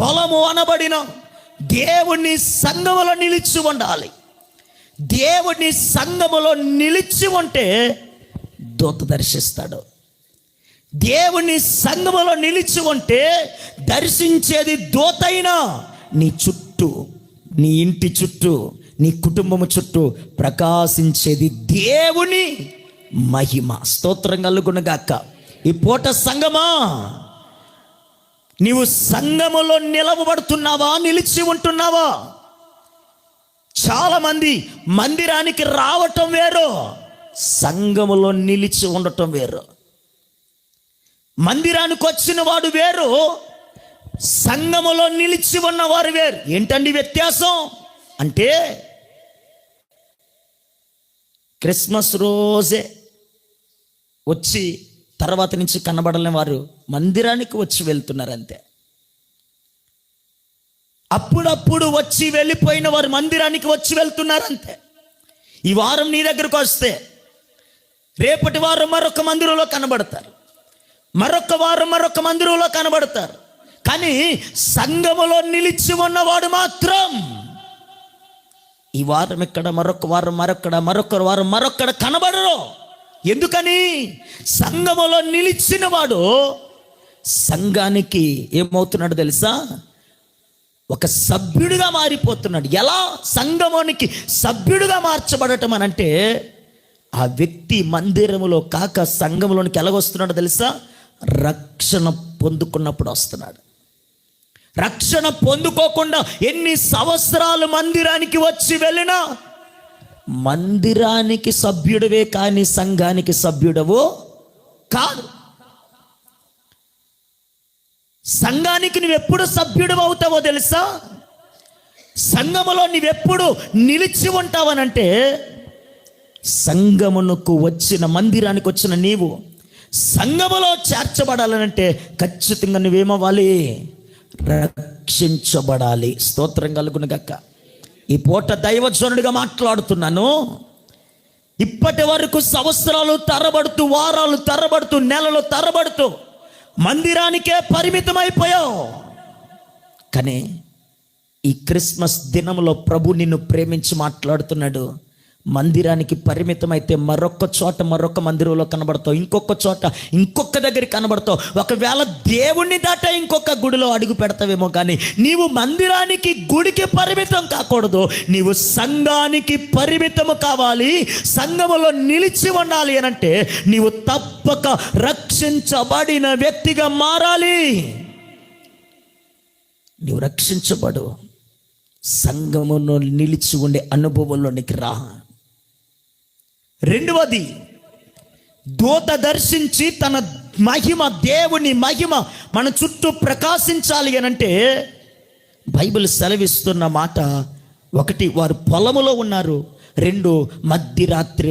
పొలము అనబడిన దేవుని సంఘములో నిలిచి ఉండాలి. దేవుని సంఘములో నిలిచి ఉంటే దూత దర్శిస్తాడు. దేవుని సంఘములో నిలిచి ఉంటే దర్శించేది దూతైనా నీ చుట్టూ నీ ఇంటి చుట్టూ నీ కుటుంబము చుట్టూ ప్రకాశించేది దేవుని మహిమ. స్తోత్రం కలుగునగాక. ఈ పూట సంగమా నీవు సంఘములో నిలవబడుతున్నావా నిలిచి ఉంటున్నావా? చాలా మంది మందిరానికి రావటం వేరు సంఘములో నిలిచి ఉండటం వేరు. మందిరానికి వచ్చిన వాడు వేరు సంఘములో నిలిచి ఉన్నవారు వేరు. ఏంటండి వ్యత్యాసం? అంటే క్రిస్మస్ రోజే వచ్చి తర్వాత నుంచి కనబడలేని వారు మందిరానికి వచ్చి వెళ్తున్నారు అంతే అప్పుడప్పుడు వచ్చి వెళ్ళిపోయిన వారు మందిరానికి వచ్చి వెళ్తున్నారు అంతే ఈ వారం నీ దగ్గరకు వస్తే రేపటి వారం మరొక మందిరంలో కనబడతారు. మరొక వారం మరొక మందిరంలో కనబడతారు. కానీ సంఘములో నిలిచి ఉన్నవాడు మాత్రం ఈ వారం ఇక్కడ మరొక వారం మరొక్కడ మరొక వారం మరొక్కడ కనబడరు. ఎందుకని? సంఘములో నిలిచిన వాడు సంఘానికి ఏమవుతున్నాడు తెలుసా? ఒక సభ్యుడిగా మారిపోతున్నాడు. ఎలా? సంఘమునికి సభ్యుడిగా మార్చబడటం అని అంటే ఆ వ్యక్తి మందిరములో కాక సంఘములోనికి ఎలాగొస్తున్నాడు తెలుసా? రక్షణ పొందుకున్నప్పుడు వస్తున్నాడు. రక్షణ పొందుకోకుండా ఎన్ని సంవత్సరాలు మందిరానికి వచ్చి వెళ్ళినా మందిరానికి సభ్యుడవే కానీ సంఘానికి సభ్యుడవో కాదు. సంఘానికి నువ్వెప్పుడు సభ్యుడు అవుతావో తెలుసా? సంఘములో నువ్వెప్పుడు నిలిచి ఉంటావనంటే సంఘమునకు వచ్చిన మందిరానికి వచ్చిన నీవు సంఘములో చేర్చబడాలనంటే ఖచ్చితంగా నువ్వేమవ్వాలి? రక్షించబడాలి. స్తోత్రం కలుగును గక్క ఈ పూట దైవజనుడిగా మాట్లాడుతున్నాను. ఇప్పటి వరకు సంవత్సరాలు తరబడుతూ వారాలు తరబడుతూ నెలలు తరబడుతూ మందిరానికే పరిమితమైపోయావు. కానీ ఈ క్రిస్మస్ దినంలో ప్రభు నిన్ను ప్రేమించి మాట్లాడుతున్నాడు. మందిరానికి పరిమితమైతే మరొక చోట మరొక మందిరంలో కనబడతావు. ఇంకొక చోట ఇంకొక దగ్గర కనబడతావు. ఒకవేళ దేవుణ్ణి దాట ఇంకొక గుడిలో అడుగు పెడతావేమో కానీ నీవు మందిరానికి గుడికి పరిమితం కాకూడదు. నీవు సంఘానికి పరిమితము కావాలి. సంఘములో నిలిచి ఉండాలి అని అంటే నీవు తప్పక రక్షించబడిన వ్యక్తిగా మారాలి. నీవు రక్షించబడు. సంఘమును నిలిచి ఉండే అనుభవంలోనికి రా రెండవది దూత దర్శించి తన మహిమ దేవుని మహిమ మన చుట్టూ ప్రకాశించాలి అని అంటే బైబిల్ సెలవిస్తున్న మాట ఒకటి వారు పొలములో ఉన్నారు రెండు మధ్యరాత్రి